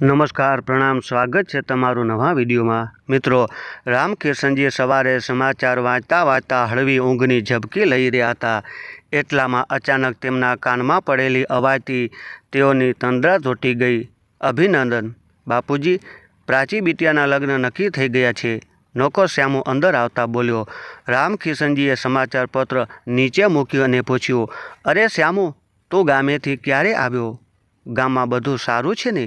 નમસ્કાર, પ્રણામ, સ્વાગત છે તમારું નવા વિડીયોમાં. મિત્રો, રામકિશનજી સવારે સમાચાર વાંચતા વાંચતા હળવી ઊંઘની ઝબકી લઈ રહ્યા હતા. એટલામાં અચાનક તેમના કાનમાં પડેલી અવાજથી તેઓની તંદ્રા તૂટી ગઈ. અભિનંદન. બાપુજી, પ્રાચી બિટિયાના લગ્ન નક્કી થઈ ગયા છે. નોકર શ્યામુ અંદર આવતા બોલ્યો, રામકિશનજીએ સમાચાર પત્ર નીચે મૂક્યું અને પૂછ્યું, અરે શ્યામુ, તું ગામેથી ક્યારે આવ્યો? ગામમાં બધું સારું છે ને?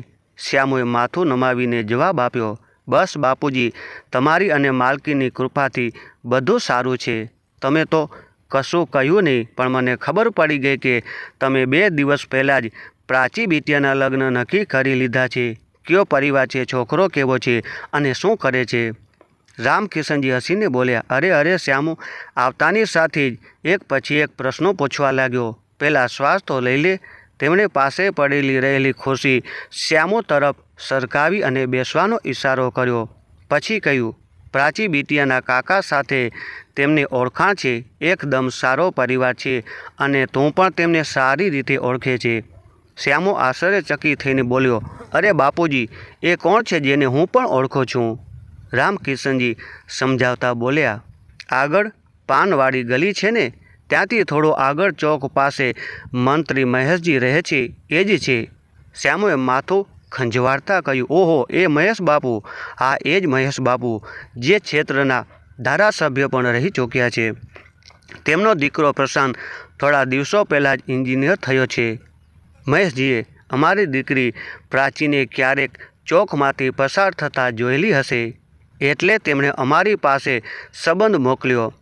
શ્યામુએ માથું નમાવીને જવાબ આપ્યો, બસ બાપુજી, તમારી અને માલકીની કૃપાથી બધું સારું છે. તમે તો કશું કહ્યું નહીં, પણ મને ખબર પડી ગઈ કે તમે બે દિવસ પહેલાં જ પ્રાચી બીટિયાના લગ્ન નક્કી કરી લીધા છે. કયો પરિવાર છે, છોકરો કેવો છે અને શું કરે છે? રામકિશનજી હસીને બોલ્યા, અરે અરે, શ્યામુ, આવતાની સાથે જ એક પછી એક પ્રશ્નો પૂછવા લાગ્યો. પહેલાં શ્વાસ તો લઈ લે તેમણે પાસે પડેલી રહેલી ખુરશી શ્યામો તરફ સરકાવી અને બેસવાનો ઇશારો કર્યો. પછી કહ્યું, પ્રાચી બીટિયાના કાકા સાથે તેમની ઓળખાણ છે, એકદમ સારો પરિવાર છે અને તું પણ તેમને સારી રીતે ઓળખે છે. શ્યામો આશ્ચર્યચકિત થઈને બોલ્યો, અરે બાપુજી, એ કોણ છે જેને હું પણ ઓળખું છું? રામકિશનજી સમજાવતા બોલ્યા, આગળ પાનવાળી ગલી છે ને ત્યાંથી થોડો આગળ ચોક પાસે મંત્રી મહેશજી રહે છે, એ જ છે. શ્યામુએ માથું ખંજવાળતા કહ્યું, ઓહો, એ મહેશ બાપુ. આ એ જ મહેશ બાપુ. જે ક્ષેત્રના ધારાસભ્ય પણ રહી ચૂક્યા છે. તેમનો દીકરો પ્રશાંત થોડા દિવસો પહેલાં જ એન્જિનિયર થયો છે. મહેશજીએ અમારી દીકરી પ્રાચીને ક્યારેક ચોકમાંથી પસાર થતાં જોયેલી હશે. એટલે તેમણે અમારી પાસે સંબંધ મોકલ્યો.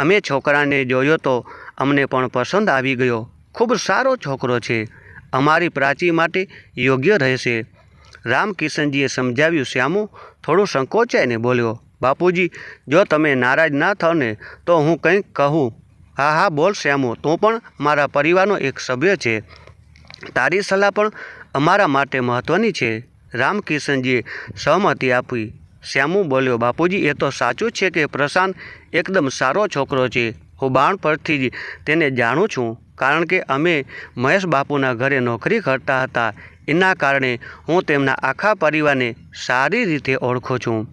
અમે છોકરાને જોયો તો અમને પણ પસંદ આવી ગયો. ખૂબ સારો છોકરો છે. અમારી પ્રાચી માટે યોગ્ય રહેશે. રામકિશનજીએ સમજાવ્યું, શ્યામુ, થોડું સંકોચાઈને બોલ્યો, બાપુજી, જો તમે નારાજ ના થાવ ને, તો હું કંઈક કહું. હા હા, બોલ શ્યામુ, તું પણ મારા પરિવારનો એક સભ્ય છે. તારી સલાહ પણ અમારા માટે મહત્ત્વની છે. રામકિશનજીએ સહમતિ આપી. શ્યામુ બોલ્યો, બાપુજી, એ તો સાચું છે કે પ્રશાંત એકદમ સારો છોકરો છે. હું બાણ પરથી જ તેને જાણું છું, કારણ કે અમે મહેશ બાપુના ઘરે નોકરી કરતા હતા. એના કારણે હું તેમના આખા પરિવારને સારી રીતે ઓળખું છું.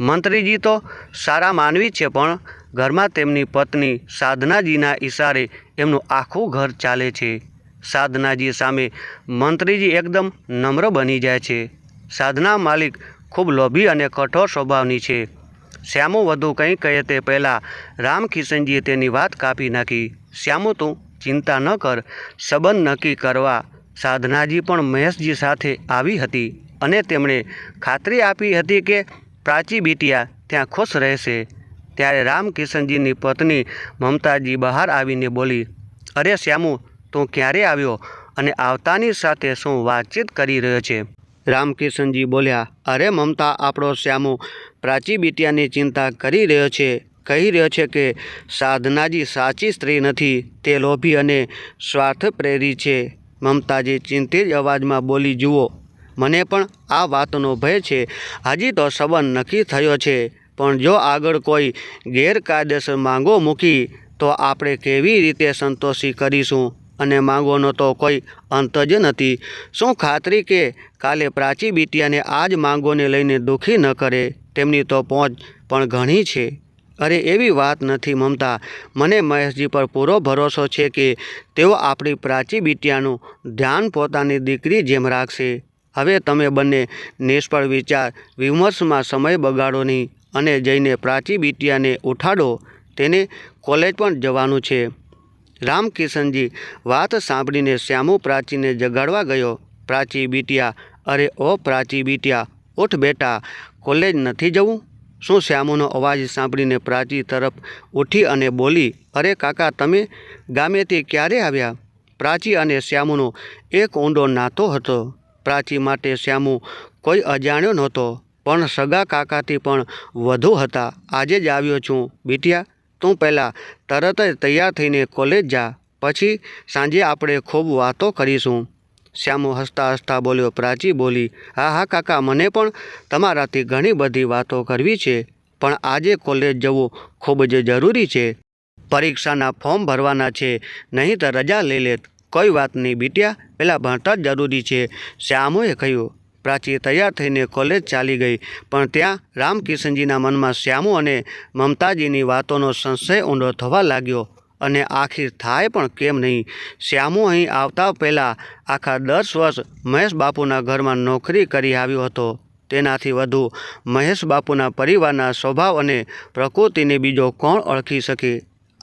મંત્રીજી તો સારા માનવી છે, પણ ઘરમાં તેમની પત્ની સાધનાજીના ઈશારે એમનું આખું ઘર ચાલે છે. સાધનાજી સામે મંત્રીજી એકદમ નમ્ર બની જાય છે. સાધના માલિક ખૂબ લોભી અને કઠોર સ્વભાવની છે. શ્યામુ વધુ કંઈ કહે તે પહેલાં રામકિશનજીએ તેની વાત કાપી નાખી. શ્યામુ, તું ચિંતા ન કર. સંબંધ નક્કી કરવા સાધનાજી પણ મહેશજી સાથે આવી હતી અને તેમણે ખાતરી આપી હતી કે પ્રાચી બીટિયા ત્યાં ખુશ રહેશે. ત્યારે રામકિશનજીની પત્ની મમતાજી બહાર આવીને બોલી, અરે શ્યામુ, તું ક્યારે આવ્યો અને આવતાની સાથે શું વાતચીત કરી રહ્યો છે? રામકિશનજી બોલ્યા, અરે મમતા, આપણો શ્યામુ પ્રાચી બિટિયાની ચિંતા કરી રહ્યો છે. કહી રહ્યો છે કે સાધનાજી સાચી સ્ત્રી નથી, તે લોભી અને સ્વાર્થ પ્રેરી છે. મમતાજી ચિંતિત અવાજમાં બોલી, જુઓ, મને પણ આ વાતનો ભય છે. હજી તો સંબંધ નક્કી થયો છે. પણ જો આગળ કોઈ ગેરકાયદેસર માંગો મૂકી, તો આપણે કેવી રીતે સંતોષી કરીશું? અને માંગોનો તો કોઈ અંત જ નથી. શું ખાતરી કે કાલે પ્રાચી બિટિયાને આ જ માંગોને લઈને દુઃખી ન કરે? તેમની તો પહોંચ પણ ઘણી છે. અરે, એવી વાત નથી મમતા. મને મહેશજી પર પૂરો ભરોસો છે કે તેઓ આપણી પ્રાચી બીટિયાનું ધ્યાન પોતાની દીકરી જેમ રાખશે. હવે તમે બંને નિષ્ફળ વિચાર, વિમર્શમાં સમય બગાડો નહીં અને જઈને પ્રાચી બીટિયાને ઉઠાડો. તેને કોલેજ પણ જવાનું છે. રામકિશનજી વાત સાંભળીને શ્યામુ પ્રાચીને જગાડવા ગયો. પ્રાચી બીટિયા, અરે ઓ પ્રાચી બીટિયા, ઉઠ બેટા, કોલેજ નથી જવું શું શ્યામુનો અવાજ સાંભળીને પ્રાચી તરફ ઉઠી અને બોલી, અરે કાકા, તમે ગામેથી ક્યારે આવ્યા પ્રાચી અને શ્યામુનો એક ઊંડો નાતો હતો. પ્રાચી માટે શ્યામુ કોઈ અજાણ્યો નહોતો, પણ સગા કાકાથી પણ વધુ હતા. આજે જ આવ્યો છું, બિટિયા. તું પહેલાં તરત જ તૈયાર થઈને કોલેજ જા. પછી સાંજે આપણે ખૂબ વાતો કરીશું. શ્યામુ હસતા હસતા બોલ્યો, પ્રાચી બોલી, હા હા, કાકા, મને પણ તમારાથી ઘણી બધી વાતો કરવી છે, પણ આજે કોલેજ જવું ખૂબ જ જરૂરી છે. પરીક્ષાના ફોર્મ ભરવાના છે, નહીં તો રજા લઈ લે કોઈ વાત નહીં બીટ્યા પહેલાં ભણતર જરૂરી છે. શ્યામુએ કહ્યું પ્રાચી તૈયાર થઈને કોલેજ ચાલી ગઈ. પણ ત્યાં રામકિશનજીના મનમાં શ્યામુ અને મમતાજીની વાતોનો સંશય ઊંડો થવા લાગ્યો. અને આખીર થાય પણ કેમ નહીં? શ્યામુ અહીં આવતા પહેલાં આખા દસ વર્ષ મહેશ બાપુના ઘરમાં નોકરી કરી આવ્યો હતો. તેનાથી વધુ મહેશ બાપુના પરિવારના સ્વભાવ અને પ્રકૃતિને બીજો કોણ ઓળખી શકે?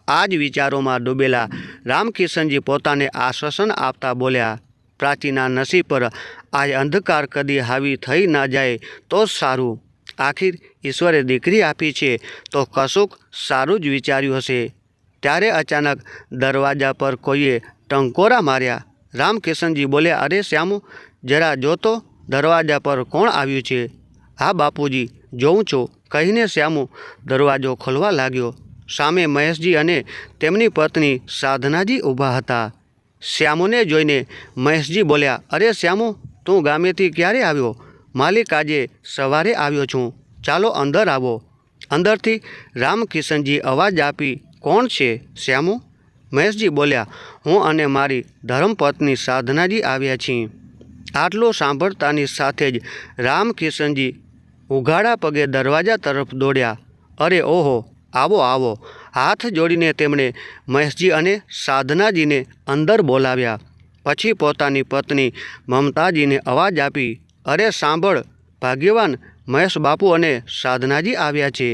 આ જ વિચારોમાં ડૂબેલા રામકિશનજી પોતાને આશ્વાસન આપતા બોલ્યા, પ્રાચીના નસીબ પર આ અંધકાર કદી હાવી થઈ ના જાય તો સારું. આખિર ઈશ્વરે દીકરી આપી છે તો કશુંક સારું જ વિચાર્યું હશે. ત્યારે અચાનક દરવાજા પર કોઈએ ટંકોરા માર્યા. રામકિશનજી બોલ્યા, અરે શ્યામુ, જરા જોતો દરવાજા પર કોણ આવ્યું છે? હા, બાપુજી, જોઉં છું. કહીને શ્યામુ દરવાજો ખોલવા લાગ્યો. સામે મહેશજી અને તેમની પત્ની સાધનાજી ઊભા હતા. શ્યામુને જોઈને મહેશજી બોલ્યા, અરે શ્યામુ તું ગામેથી ક્યારે આવ્યો? માલિક આજે સવારે આવ્યો છું. ચાલો અંદર આવો. અંદરથી રામકિશનજી અવાજ આપી, કોણ છે શ્યામુ? મહેશજી બોલ્યા, હું અને મારી ધર્મપત્ની સાધનાજી આવ્યા છીએ. આટલું સાંભળતાની સાથે જ રામકિશનજી ઉઘાડા પગે દરવાજા તરફ દોડ્યા. અરે ઓહો, આવો આવો. હાથ જોડીને તેમણે મહેશજી અને સાધનાજીને અંદર બોલાવ્યા. પછી પોતાની પત્ની મમતાજીને અવાજ આપી, અરે સાંભળ, ભાગ્યવાન મહેશ બાપુ અને સાધનાજી આવ્યા છે.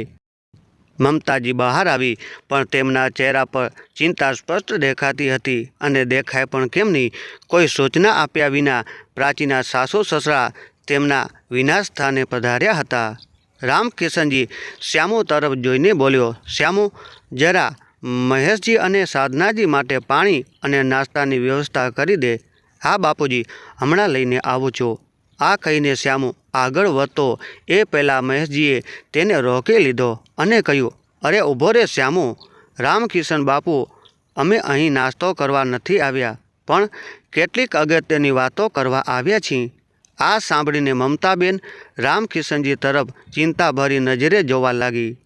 મમતાજી બહાર આવી, પણ તેમના ચહેરા પર ચિંતા સ્પષ્ટ દેખાતી હતી અને દેખાય પણ કેમની, કોઈ સૂચના આપ્યા વિના પ્રાચીના સાસુ સસરા તેમના વિનાશ સ્થાને પધાર્યા હતા. રામકિશનજી શ્યામુ તરફ જોઈને બોલ્યો, શ્યામુ, જરા મહેશજી અને સાધનાજી માટે પાણી અને નાસ્તાની વ્યવસ્થા કરી દે. હા, બાપુજી, હમણાં લઈને આવું છું. આ કહીને શ્યામુ આગળ વધતો. એ પહેલાં મહેશજીએ તેને રોકી લીધો અને કહ્યું, અરે, ઊભો રે શ્યામુ. રામકિશન બાપુ, અમે અહીં નાસ્તો કરવા નથી આવ્યા, પણ કેટલીક અગત્યની વાતો કરવા આવ્યા છીએ. આ સાંભળીને મમતાબેન રામકિશનજી તરફ ચિંતાભરી નજરે જોવા લાગી.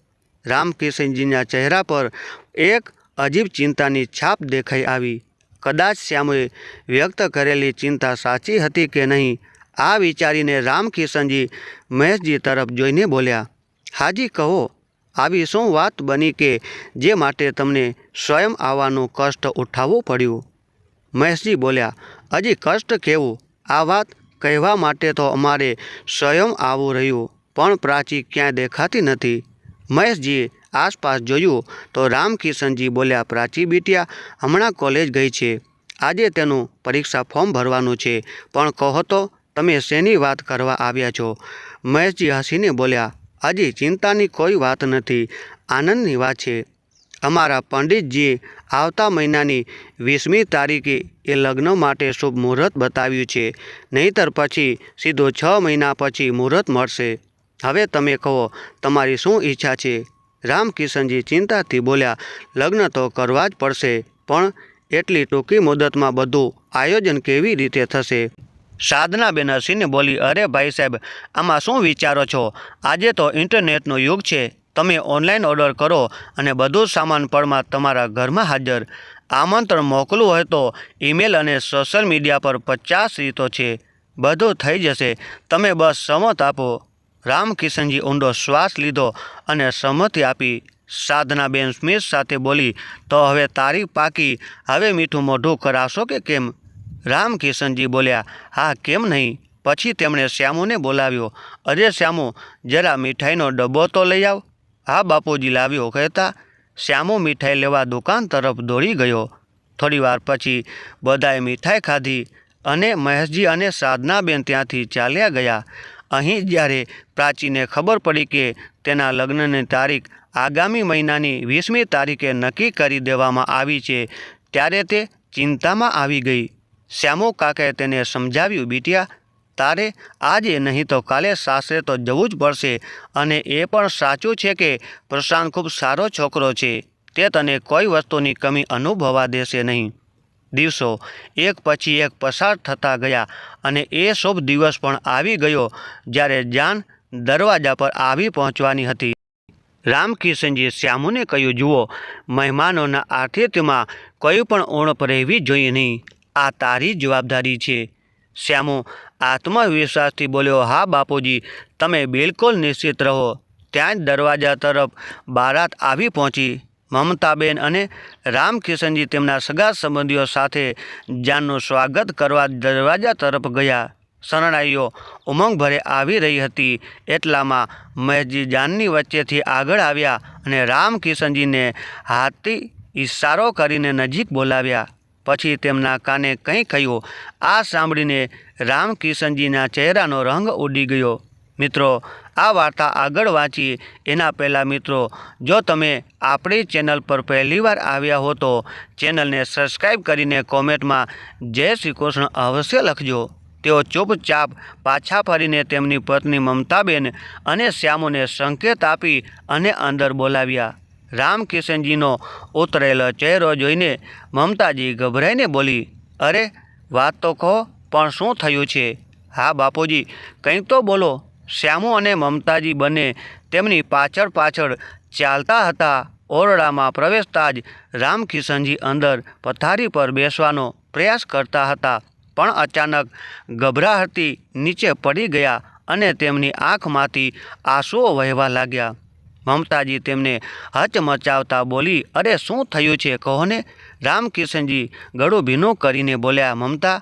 રામકિશનજીના ચહેરા પર એક અજીબ ચિંતાની છાપ દેખાઈ આવી. કદાચ શ્યામે વ્યક્ત કરેલી ચિંતા સાચી હતી કે નહીં, આ વિચારીને રામકિશનજી મહેશજી તરફ જોઈને બોલ્યા, હાજી કહો, આવી શું વાત બની કે જે માટે તમને સ્વયં આવવાનું કષ્ટ ઉઠાવવું પડ્યું? મહેશજી બોલ્યા, હજી કષ્ટ કેવું? આ વાત કહેવા માટે તો અમારે સ્વયં આવવું રહ્યું, પણ પ્રાચી ક્યાંય દેખાતી નથી. મહેશજીએ આસપાસ જોયું તો રામકિશનજી બોલ્યા, પ્રાચી બિટિયા, હમણાં કોલેજ ગઈ છે. આજે તેનું પરીક્ષા ફોર્મ ભરવાનું છે. પણ કહો તો, તમે શેની વાત કરવા આવ્યા છો? મહેશજી હસીને બોલ્યા હજી ચિંતાની કોઈ વાત નથી. આનંદની વાત છે. અમારા પંડિતજીએ આવતા મહિનાની વીસમી તારીખે એ લગ્ન માટે શુભ મુહૂર્ત બતાવ્યું છે. નહીંતર પછી સીધો છ મહિના પછી મુહૂર્ત મળશે. હવે તમે કહો, તમારી શું ઈચ્છા છે? રામકિશનજી ચિંતાથી બોલ્યા, લગ્ન તો કરવા જ પડશે, પણ એટલી ટૂંકી મુદતમાં બધું આયોજન કેવી રીતે થશે? સાધનાબેન હસીને બોલી, અરે ભાઈ સાહેબ, આમાં શું વિચારો છો? આજે તો ઇન્ટરનેટનો યુગ છે, તમે ઓનલાઈન ઓર્ડર કરો અને બધું સામાન પળમાં તમારા ઘરમાં હાજર. આમંત્રણ મોકલવું હોય તો ઈમેલ અને સોશિયલ મીડિયા પર પચાસ રીતો છે. બધું થઈ જશે. તમે બસ સમત આપો. રામકિશનજી ઊંડો શ્વાસ લીધો અને સંમતિ આપી સાધનાબેન સ્મિત સાથે બોલી, તો હવે તારીખ પાકી હવે મીઠું મોઢું કરાશો કે કેમ? રામકિશનજી બોલ્યા, હા, કેમ નહીં. પછી તેમણે શ્યામુને બોલાવ્યો, અરે શ્યામુ, જરા મીઠાઈનો ડબ્બો તો લઈ આવ. હા, બાપુજી, લાવ્યો, કહેતા શ્યામુ મીઠાઈ લેવા દુકાન તરફ દોડી ગયો. થોડીવાર પછી બધાએ મીઠાઈ ખાધી અને મહેશજી અને સાધનાબેન ત્યાંથી ચાલ્યા ગયા. અહીં જ્યારે પ્રાચીને ખબર પડી કે તેના લગ્નની તારીખ આગામી મહિનાની વીસમી તારીખે નક્કી કરી દેવામાં આવી છે, ત્યારે તે ચિંતામાં આવી ગઈ. શ્યામો કાકાએ તેને સમજાવ્યું, બીટિયા, તારે આજે નહીં તો કાલે સાસરે તો જવું જ પડશે અને એ પણ સાચું છે કે પ્રશાંત ખૂબ સારો છોકરો છે. તે તને કોઈ વસ્તુની કમી અનુભવા દેશે નહીં. દિવસો એક પછી એક પસાર થતા ગયા અને એ શુભ દિવસ પણ આવી ગયો જ્યારે જાન દરવાજા પર આવી પહોંચવાની હતી. રામકિશનજીએ શ્યામુને કહ્યું, જુઓ, મહેમાનોના આતિથ્યમાં કોઈ પણ ઉણપ રહેવી જોઈએ નહીં. આ તારી જવાબદારી છે. શ્યામુ આત્મવિશ્વાસથી બોલ્યો, હા, બાપુજી, તમે બિલકુલ નિશ્ચિત રહો. ત્યાં જ દરવાજા તરફ બારાત આવી પહોંચી. મમતાબેન અને રામકિશનજી તેમના સગા સંબંધીઓ સાથે જાનનું સ્વાગત કરવા દરવાજા તરફ ગયા. શરણાઈઓ ઉમંગભરે આવી રહી હતી. એટલામાં મહેશજી જાનની વચ્ચેથી આગળ આવ્યા અને રામકિશનજીને હાથી ઈશારો કરીને નજીક બોલાવ્યા. પછી તેમના કાને કંઈ કહ્યું, આ સાંભળીને રામકિશનજીના ચહેરાનો રંગ ઉડી ગયો. મિત્રો આ વાર્તા આગળ વાંચીએ એના પહેલાં મિત્રો, જો તમે આપણી ચેનલ પર પહેલીવાર આવ્યા હો તો ચેનલને સબસ્ક્રાઈબ કરીને કોમેન્ટમાં જય શ્રી કૃષ્ણ અવશ્ય લખજો. તેઓ ચૂપચાપ પાછા ફરીને તેમની પત્ની મમતાબેન અને શ્યામોને સંકેત આપી અને અંદર બોલાવ્યા. રામકિશનજીનો ઉતરેલો ચહેરો જોઈને મમતાજી ગભરાઈને બોલી, અરે, વાત તો કહો, પણ શું થયું છે? હા બાપુજી, કંઈક તો બોલો. શ્યામુ અને મમતાજી બંને તેમની પાછળ પાછળ ચાલતા હતા. ઓરડામાં પ્રવેશતા જ રામકિશનજી અંદર પથારી પર બેસવાનો પ્રયાસ કરતા હતા. પણ અચાનક ગભરાહતી નીચે પડી ગયા અને તેમની આંખમાંથી આંસુઓ વહેવા લાગ્યા. મમતાજી તેમને હચમચાવતા બોલી, અરે, શું થયું છે? કહોને રામકિશનજી ગળું ભીનું કરીને બોલ્યા, મમતા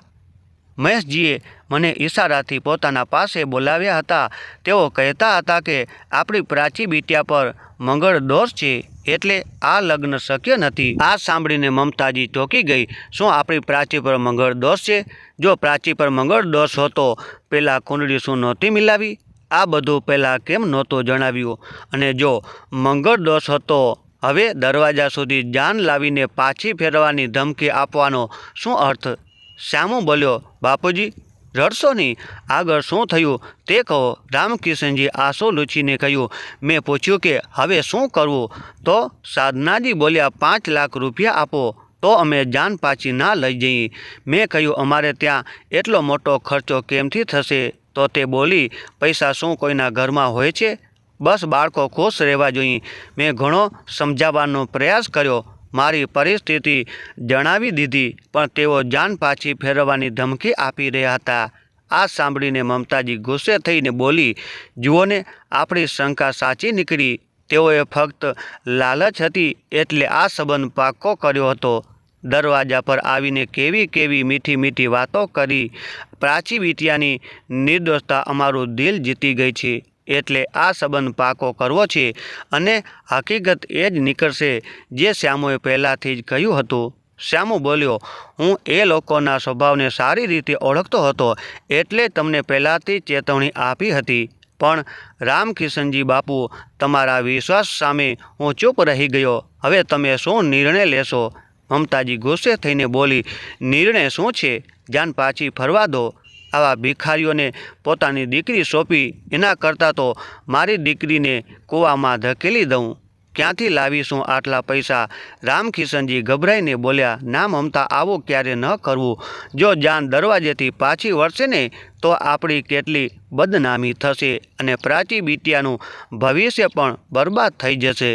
મહેશજીએ મને ઈશારાથી પોતાના પાસે બોલાવ્યા હતા. તેઓ કહેતા હતા કે, આપણી પ્રાચી બીટિયા પર મંગળ દોષ છે, એટલે આ લગ્ન શક્ય નથી. આ સાંભળીને મમતાજી ચોંકી ગઈ, શું આપણી પ્રાચી પર મંગળ દોષ છે? જો પ્રાચી પર મંગળ દોષ હતો, પેલા કુંડળી શું નહોતી મિલાવી? આ બધું પહેલાં કેમ નહોતું જણાવ્યું? અને જો મંગળ દોષ હતો, હવે દરવાજા સુધી જાન લાવીને પાછી ફેરવાની ધમકી આપવાનો શું અર્થ? શ્યામુ બોલ્યો, બાપુજી, રડશો નહીં. આગળ શું થયું તે કહો. રામકિશનજી આંસુ લૂછીને કહ્યું, મેં પૂછ્યું કે હવે શું કરવું? તો સાધનાજી બોલ્યા, પાંચ લાખ રૂપિયા આપો, તો અમે જાન પાછી ના લઈ જઈએ મેં કહ્યું, અમારે ત્યાં એટલો મોટો ખર્ચો કેમથી થશે? તો તે બોલી, પૈસા શું કોઈના ઘરમાં હોય છે? બસ બાળકો ખુશ રહેવા જોઈએ. મેં ઘણો સમજાવવાનો પ્રયાસ કર્યો મારી પરિસ્થિતિ જણાવી દીધી, પણ તેઓ જાન પાછી ફેરવવાની ધમકી આપી રહ્યા હતા. આ સાંભળીને મમતાજી ગુસ્સે થઈને બોલી, જુઓને, આપણી શંકા સાચી નીકળી. તેઓએ ફક્ત લાલચ હતી એટલે આ સંબંધ પાક્કો કર્યો હતો. દરવાજા પર આવીને કેવી કેવી મીઠી મીઠી વાતો કરી. પ્રાચી બીટિયાની નિર્દોષતા અમારું દિલ જીતી ગઈ છે. એટલે આ સંબંધ પાકો કરવો છે અને હકીકત એ જ નીકળશે. જે શ્યામુએ પહેલાંથી જ કહ્યું હતું, શ્યામુ બોલ્યો, હું એ લોકોના સ્વભાવને સારી રીતે ઓળખતો હતો એટલે તમને પહેલાંથી ચેતવણી આપી હતી. પણ રામકિશનજી બાપુ, તમારા વિશ્વાસ સામે હું ચૂપ રહી ગયો. હવે તમે શું નિર્ણય લેશો? મમતાજી ગુસ્સે થઈને બોલી, નિર્ણય શું છે? જાન પાછી ફરવા દો. આવા ભિખારીઓને પોતાની દીકરી સોંપી, એના કરતાં તો મારી દીકરીને કૂવામાં ધકેલી દઉં. ક્યાંથી લાવીશું આટલા પૈસા? રામકિશનજી ગભરાઈને બોલ્યા, ના મમતા, આવું ક્યારે ન કરવું? જો જાન દરવાજેથી પાછી વળશે ને, તો આપણી કેટલી બદનામી થશે અને પ્રાચી બીટિયાનું ભવિષ્ય પણ બરબાદ થઈ જશે.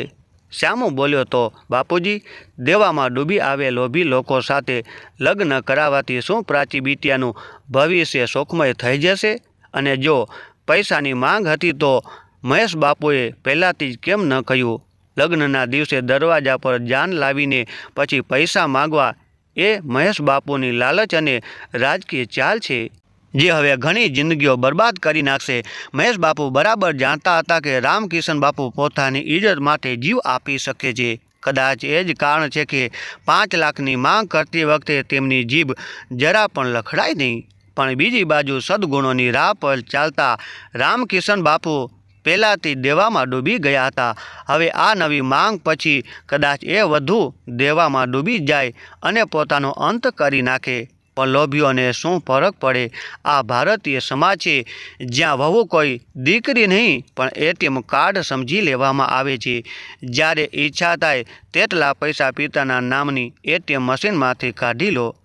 શ્યામુ બોલ્યો, તો બાપુજી, દેવામાં ડૂબી આવે લોભી લોકો સાથે લગ્ન કરાવવાથી શું પ્રાચી બીટિયાનું ભવિષ્ય સુખમય થઈ જશે? અને જો પૈસાની માંગ હતી, તો મહેશ બાપુએ પહેલાંથી જ કેમ ન કહ્યું? લગ્નના દિવસે દરવાજા પર જાન લાવીને પછી પૈસા માંગવા એ મહેશ બાપુની લાલચ અને રાજકીય ચાલ છે. જે હવે ઘણી જિંદગીઓ બરબાદ કરી નાખશે. મહેશ બાપુ બરાબર જાણતા હતા કે રામકિશન બાપુ પોતાની ઇજ્જત માટે જીવ આપી શકે છે. કદાચ એ જ કારણ છે કે પાંચ લાખની માંગ કરતી વખતે તેમની જીભ જરા પણ લખડાય નહીં. પણ બીજી બાજુ સદગુણોની રાહ પર ચાલતા રામકિશન બાપુ પહેલાંથી દેવામાં ડૂબી ગયા હતા. હવે આ નવી માંગ પછી કદાચ એ વધુ દેવામાં ડૂબી જાય અને પોતાનો અંત કરી નાખે. પણ લોભીઓને શું ફરક પડે? આ ભારતીય સમાજ છે, જ્યાં વહુ કોઈ દીકરી નહીં, પણ એટીએમ કાર્ડ સમજી લેવામાં આવે છે. જ્યારે ઈચ્છા થાય તેટલા પૈસા પિતાના નામની એટીએમ મશીનમાંથી કાઢી લો.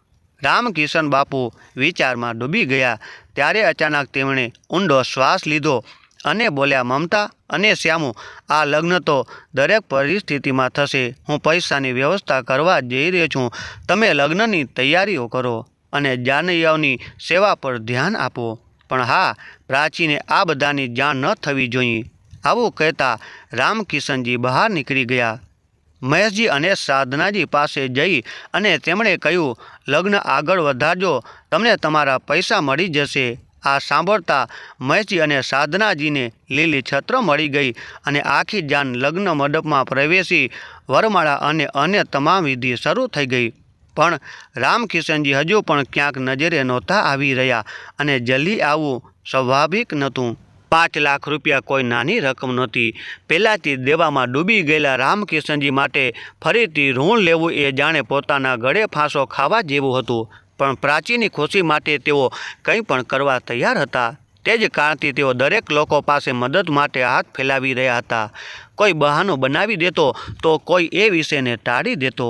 રામકિશન બાપુ વિચારમાં ડૂબી ગયા. ત્યારે અચાનક તેમણે ઊંડો શ્વાસ લીધો અને બોલ્યા, મમતા અને શ્યામુ, આ લગ્ન તો દરેક પરિસ્થિતિમાં થશે. હું પૈસાની વ્યવસ્થા કરવા જઈ રહ્યો છું. તમે લગ્નની તૈયારીઓ કરો. અને જાનૈયાઓની સેવા પર ધ્યાન આપો. પણ હા, પ્રાચીને આ બધાની જાણ ન થવી જોઈએ. આવું કહેતા રામકિશનજી બહાર નીકળી ગયા. મહેશજી અને સાધનાજી પાસે જઈ અને તેમણે કહ્યું, લગ્ન આગળ વધારજો, તમને તમારા પૈસા મળી જશે. આ સાંભળતા મહેશજી અને સાધનાજીને લીલી છત્ર મળી ગઈ અને આખી જાન લગ્ન મંડપમાં પ્રવેશી વરમાળા અને અન્ય તમામ વિધિ શરૂ થઈ ગઈ. પણ રામકિશનજી હજુ પણ ક્યાંક નજરે નહોતા આવી રહ્યા અને જલ્દી આવવું સ્વાભાવિક નહોતું. પાંચ લાખ રૂપિયા કોઈ નાની રકમ નહોતી. પહેલાંથી દેવામાં ડૂબી ગયેલા રામકિશનજી માટે ફરીથી ઋણ લેવું એ જાણે પોતાના ગળે ફાંસો ખાવા જેવું હતું. પણ પ્રાચીની ખુશી માટે તેઓ કંઈ પણ કરવા તૈયાર હતા. તે જ કારણથી તેઓ દરેક લોકો પાસે મદદ માટે હાથ ફેલાવી રહ્યા હતા. કોઈ બહાનો બનાવી દેતો તો કોઈ એ વિષયને ટાળી દેતો.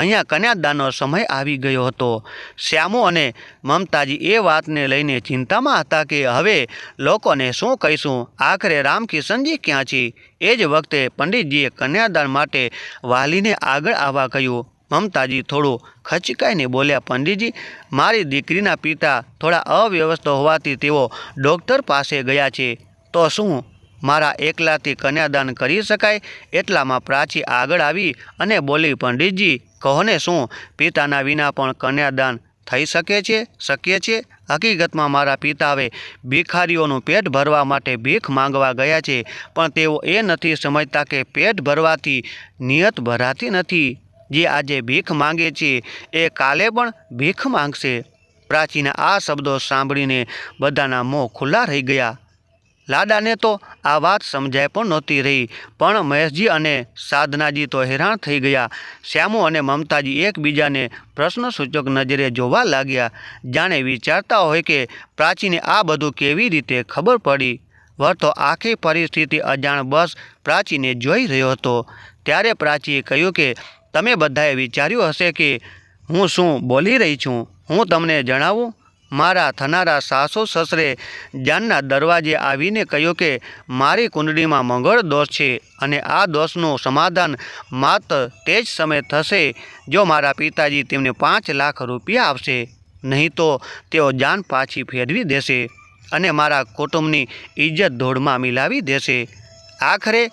અહીંયા કન્યાદાનનો સમય આવી ગયો હતો. શ્યામુ અને મમતાજી એ વાતને લઈને ચિંતામાં હતા કે હવે લોકોને શું કહીશું? આખરે રામકિશનજી ક્યાં છે? એ જ વખતે પંડિતજીએ કન્યાદાન માટે વાલીને આગળ આવવા કહ્યું. મમતાજી થોડું ખચકાઈને બોલ્યા, પંડિતજી, મારી દીકરીના પિતા થોડા અવ્યવસ્થ હોવાથી તેઓ ડૉક્ટર પાસે ગયા છે. તો શું મારા એકલાથી કન્યાદાન કરી શકાય? એટલામાં પ્રાચી આગળ આવી અને બોલી, પંડિતજી કહો ને શું? પિતાના વિના પણ કન્યાદાન થઈ શકે છે? શક્ય છે? હકીકતમાં મારા પિતાએ ભિખારીઓનું પેટ ભરવા માટે ભીખ માંગવા ગયા છે, પણ તેઓ એ નથી સમજતા કે પેટ ભરવાથી નિયત ભરાતી નથી. જે આજે ભીખ માંગે છે, એ કાલે પણ ભીખ માંગશે. પ્રાચીના આ શબ્દો સાંભળીને બધાના મોં ખુલ્લા રહી ગયા. લાડાને તો આ વાત સમજાય પણ નહોતી રહી. પણ મહેશજી અને સાધનાજી તો હેરાન થઈ ગયા. શ્યામુ અને મમતાજી એકબીજાને પ્રશ્નસૂચક નજરે જોવા લાગ્યા. જાણે વિચારતા હોય કે પ્રાચીને આ બધું કેવી રીતે ખબર પડી? વળતો આખી પરિસ્થિતિ અજાણ બસ પ્રાચીને જોઈ રહ્યો હતો. ત્યારે પ્રાચીએ કહ્યું કે, તમે બધાએ વિચાર્યું હશે કે હું શું બોલી રહી છું? હું તમને જણાવું? મારા થનારા સાસુ સસરે જાનના દરવાજે આવીને કહ્યું કે, મારી કુંડળીમાં મંગળ દોષ છે અને આ દોષનું સમાધાન માત્ર તે જ સમય થશે જો મારા પિતાજી તેમને પાંચ લાખ રૂપિયા આપશે. નહીં તો તેઓ જાન પાછી ફેરવી દેશે અને મારા કુટુંબની ઇજ્જત ધોળમાં મિલાવી દેશે. આખરે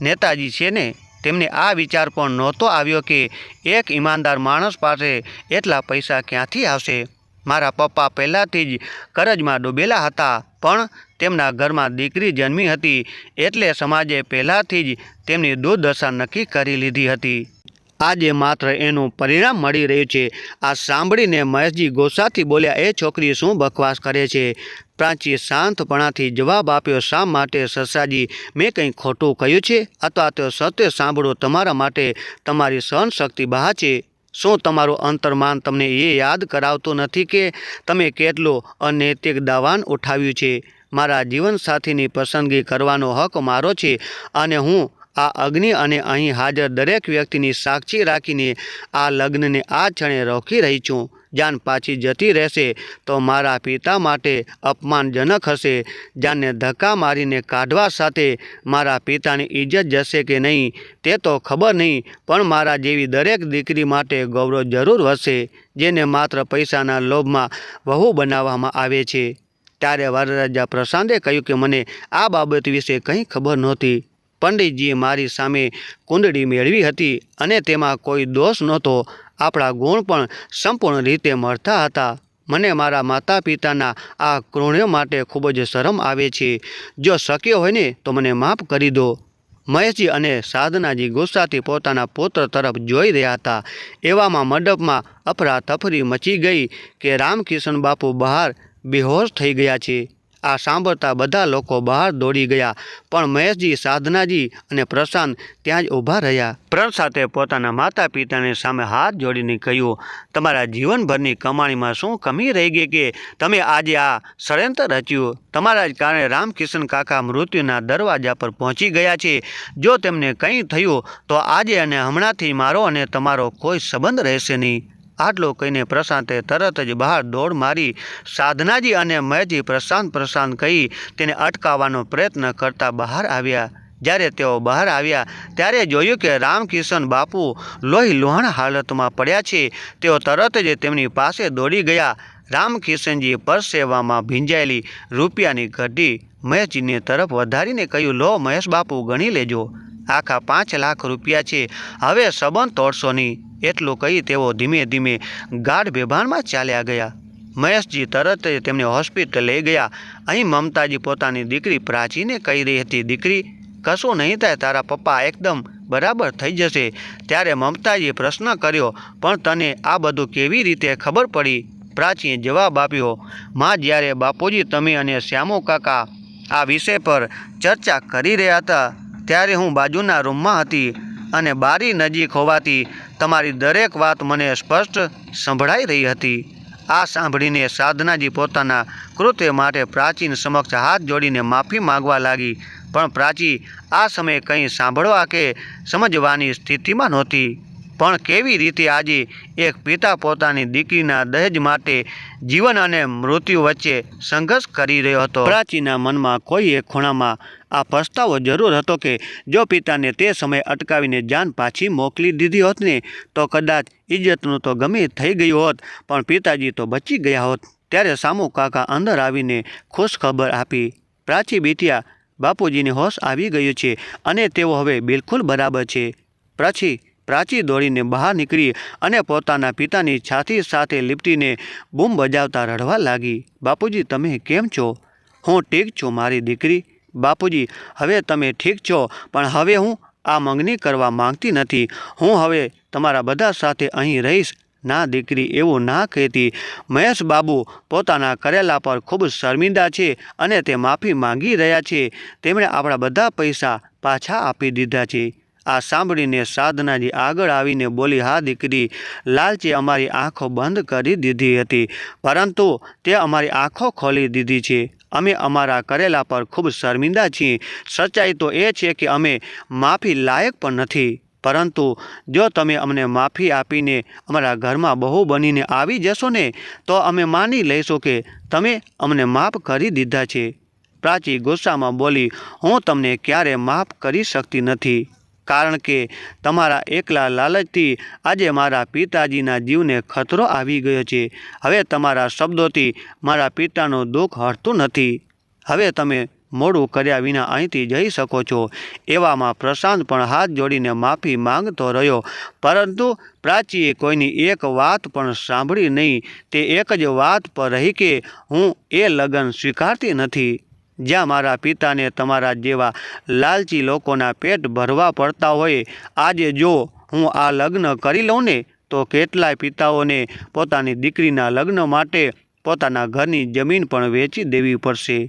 નેતાજી છે ને, તેમને આ વિચાર પણ નહોતો આવ્યો કે એક ઈમાનદાર માણસ પાસે એટલા પૈસા ક્યાંથી આવશે? મારા પપ્પા પહેલાંથી જ કરજમાં ડૂબેલા હતા, પણ તેમના ઘરમાં દીકરી જન્મી હતી એટલે સમાજે પહેલાંથી જ તેમની દુર્દશા નક્કી કરી લીધી હતી. આજે માત્ર એનું પરિણામ મળી રહ્યું છે. આ સાંભળીને મહેશજી ગોસાથી બોલ્યા, એ છોકરી શું બકવાસ કરે છે? પ્રાંચી શાંતપણાથી જવાબ આપ્યો, શા માટે સરસાજી, મેં કંઈ ખોટું કહ્યું છે? અથવા તો સત્ય સાંભળો, તમારા માટે તમારી સહનશક્તિ બહાર છે. શું તમારું અંતર્માન તમને એ યાદ કરાવતું નથી કે તમે કેટલું અનૈતિક દાવાન ઉઠાવ્યું છે? મારા જીવનસાથીની પસંદગી કરવાનો હક મારો છે અને હું આ અગ્નિ અને અહીં હાજર દરેક વ્યક્તિની સાક્ષી રાખીને આ લગ્નને આ ક્ષણે રોકી રહી છું. જાન પાછી જતી રહેશે તો મારા પિતા માટે અપમાનજનક હશે. જાનને ધક્કા મારીને કાઢવા સાથે મારા પિતાની ઇજ્જત જશે કે નહીં તે તો ખબર નહીં, પણ મારા જેવી દરેક દીકરી માટે ગૌરવ જરૂર હશે, જેને માત્ર પૈસાના લોભમાં વહુ બનાવવામાં આવે છે. ત્યારે વરરાજા પ્રશાંતે કહ્યું કે મને આ બાબત વિશે કંઈ ખબર નહોતી. પંડિતજીએ મારી સામે કુંડળી મેળવી હતી અને તેમાં કોઈ દોષ નહોતો. આપણા ગુણ પણ સંપૂર્ણ રીતે મળતા હતા. મને મારા માતા પિતાના આ કૃણ્ય માટે ખૂબ જ શરમ આવે છે. જો શક્ય હોય ને, તો મને માફ કરી દો. મહેશજી અને સાધનાજી ગુસ્સાથી પોતાના પુત્ર તરફ જોઈ રહ્યા હતા. એવામાં મંડપમાં અફરાતફરી મચી ગઈ કે રામકિશન બાપુ બહાર બેહોશ થઈ ગયા છે. આ સાંભળતા બધા લોકો બહાર દોડી ગયા. પણ મહેશજી, સાધનાજી અને પ્રશાંત ત્યાં જ ઊભા રહ્યા. પ્રશાંતે પોતાના માતા પિતાની સામે હાથ જોડીને કહ્યું, તમારા જીવનભરની કમાણીમાં શું કમી રહી ગઈ કે તમે આજે આ ષડયંત્ર રચ્યું? તમારા જ કારણે રામકિશન કાકા મૃત્યુના દરવાજા પર પહોંચી ગયા છે. જો તેમને કંઈ થયું, તો આજે અને હમણાંથી મારો અને તમારો કોઈ સંબંધ રહેશે નહીં. આટલું કહીને પ્રશાંતે તરત જ બહાર દોડ મારી સાધનાજી અને મયજી પ્રશાંત પ્રશાંત કહી તેને અટકાવવાનો પ્રયત્ન કરતા બહાર આવ્યા. જ્યારે તેઓ બહાર આવ્યા, ત્યારે જોયું કે રામકિશન બાપુ લોહી લોહણ હાલતમાં પડ્યા છે. તેઓ તરત જ તેમની પાસે દોડી ગયા. રામકિશનજી પરસેવામાં ભીંજાયેલી રૂપિયાની ઘટી મહેશજીને તરફ વધારીને કહ્યું, લો મહેશ બાપુ, ગણી લેજો. આખા પાંચ લાખ રૂપિયા છે. હવે સંબંધ તોડશો નહીં. એટલું કહી તેઓ ધીમે ધીમે ગાઢ બેભાનમાં ચાલ્યા ગયા. મહેશજી તરત જ તેમને હોસ્પિટલ લઈ ગયા. અહીં મમતાજી પોતાની દીકરી પ્રાચીને કહી રહી હતી, દીકરી, કશું નહીં થાય, તારા પપ્પા એકદમ બરાબર થઈ જશે. ત્યારે મમતાજીએ પ્રશ્ન કર્યો, પણ તને આ બધું કેવી રીતે ખબર પડી? પ્રાચીએ જવાબ આપ્યો, માં, જ્યારે બાપુજી તમે અને શ્યામુ કાકા આ વિષય પર ચર્ચા કરી રહ્યા હતા. ત્યારે હું બાજુના રૂમમાં હતી અને બારી નજીક હોવાથી તમારી દરેક વાત મને સ્પષ્ટ સંભળાઈ રહી હતી. આ સાંભળીને સાધનાજી પોતાના કૃત્ય માટે પ્રાચીન સમક્ષ હાથ જોડીને માફી માંગવા લાગી, પણ પ્રાચી આ સમયે કંઈ સાંભળવા કે સમજવાની સ્થિતિમાં નહોતી. પણ કેવી રીતે આજે એક પિતા પોતાની દીકરીના દહેજ માટે જીવન અને મૃત્યુ વચ્ચે સંઘર્ષ કરી રહ્યો હતો? પ્રાચીના મનમાં કોઈ એક ખૂણામાં આ પસ્તાવો જરૂર હતો કે જો પિતાને તે સમયે અટકાવીને જાન પાછી મોકલી દીધી હોત ને, તો કદાચ ઇજ્જતનું તો ગમે થઈ ગયું હોત, પણ પિતાજી તો બચી ગયા હોત. ત્યારે સામુ કાકા અંદર આવીને ખુશ ખબર આપી, પ્રાચી બીટિયા, બાપુજીને હોશ આવી ગયું છે અને તેઓ હવે બિલકુલ બરાબર છે. પ્રાચી પ્રાચી દોડીને બહાર નીકળી અને પોતાના પિતાની છાતી સાથે લીપટીને બૂમ બજાવતા રડવા લાગી. બાપુજી, તમે કેમ છો? હું ઠીક છું, મારી દીકરી. બાપુજી, હવે તમે ઠીક છો, પણ હવે હું આ મંગની કરવા માંગતી નથી. હું હવે તમારા બધા સાથે અહીં રહીશ. ના દીકરી, એવું ના કહેતી. મહેશ બાબુ પોતાના કરેલા પર ખૂબ શર્મિંદા છે અને તે માફી માંગી રહ્યા છે. તેમણે આપણા બધા પૈસા પાછા આપી દીધા છે. આ સાંભળીને સાધનાજી આગળ આવીને બોલી, હા દીકરી, લાલચે અમારી આંખો બંધ કરી દીધી હતી, પરંતુ તે અમારી આંખો ખોલી દીધી છે. અમે અમારા કરેલા પર ખૂબ શર્મિંદા છીએ. સચ્ચાઈ તો એ છે કે અમે માફી લાયક પણ નથી. પરંતુ જો તમે અમને માફી આપીને અમારા ઘરમાં બહુ બનીને આવી જશો ને, તો અમે માની લઈશું કે તમે અમને માફ કરી દીધા છે. પ્રાચી ગુસ્સામાં બોલી, હું તમને ક્યારે માફ કરી શકતી નથી. કારણ કે તમારા એકલા લાલચથી આજે મારા પિતાજીના જીવને ખતરો આવી ગયો છે. હવે તમારા શબ્દોથી મારા પિતાનું દુઃખ હટતું નથી. હવે તમે મોડું કર્યા વિના અહીંથી જઈ શકો છો. એવામાં પ્રશાંત પણ હાથ જોડીને માફી માંગતો રહ્યો. પરંતુ પ્રાચીએ કોઈની એક વાત પણ સાંભળી નહીં. તે એક જ વાત પર રહી કે હું એ લગ્ન સ્વીકારતી નથી. જ્યાં મારા પિતાને તમારા જેવા લાલચી લોકોના પેટ ભરવા પડતા હોય, આજે જો હું આ લગ્ન કરી લઉં ને, તો કેટલાય પિતાઓને પોતાની દીકરીના લગ્ન માટે પોતાના ઘરની જમીન પણ વેચી દેવી પડશે.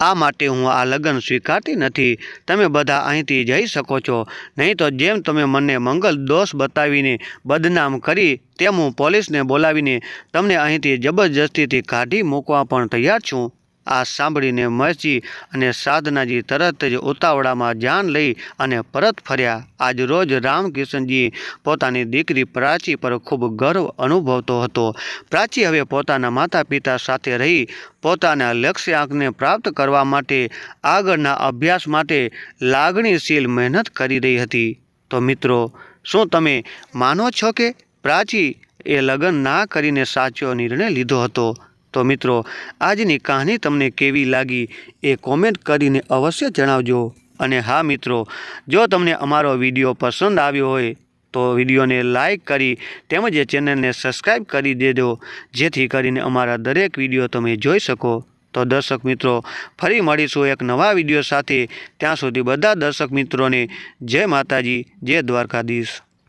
આ માટે હું આ લગ્ન સ્વીકારતી નથી. તમે બધા અહીંથી જઈ શકો છો. નહીં તો જેમ તમે મને મંગલ દોષ બતાવીને બદનામ કરી, તેમ હું પોલીસને બોલાવીને તમને અહીંથી જબરજસ્તીથી કાઢી મૂકવા પણ તૈયાર છું. આ સાંભળીને મહેશજી અને સાધનાજી તરત જ ઉતાવળામાં જાન લઈ અને પરત ફર્યા. આજ રોજ રામકિશનજી પોતાની દીકરી પ્રાચી પર ખૂબ ગર્વ અનુભવતો હતો. પ્રાચી હવે પોતાના માતા પિતા સાથે રહી પોતાના લક્ષ્યાંકને પ્રાપ્ત કરવા માટે આગળના અભ્યાસ માટે લાગણીશીલ મહેનત કરી રહી હતી. તો મિત્રો, શું તમે માનો છો કે પ્રાચી એ લગ્ન ના કરીને સાચો નિર્ણય લીધો હતો? તો મિત્રો, આજની કહાની તમને કેવી લાગી એ કોમેન્ટ કરીને અવશ્ય જણાવજો. અને હા મિત્રો, જો તમને અમારો વીડિયો પસંદ આવ્યો હોય, તો વિડીયોને લાઈક કરી તેમજ એ ચેનલને સબસ્ક્રાઈબ કરી દેજો, જેથી કરીને અમારા દરેક વીડિયો તમે જોઈ શકો. તો દર્શક મિત્રો, ફરી મળીશું એક નવા વીડિયો સાથે. ત્યાં સુધી બધા દર્શક મિત્રોને જય માતાજી, જય દ્વારકાધીશ.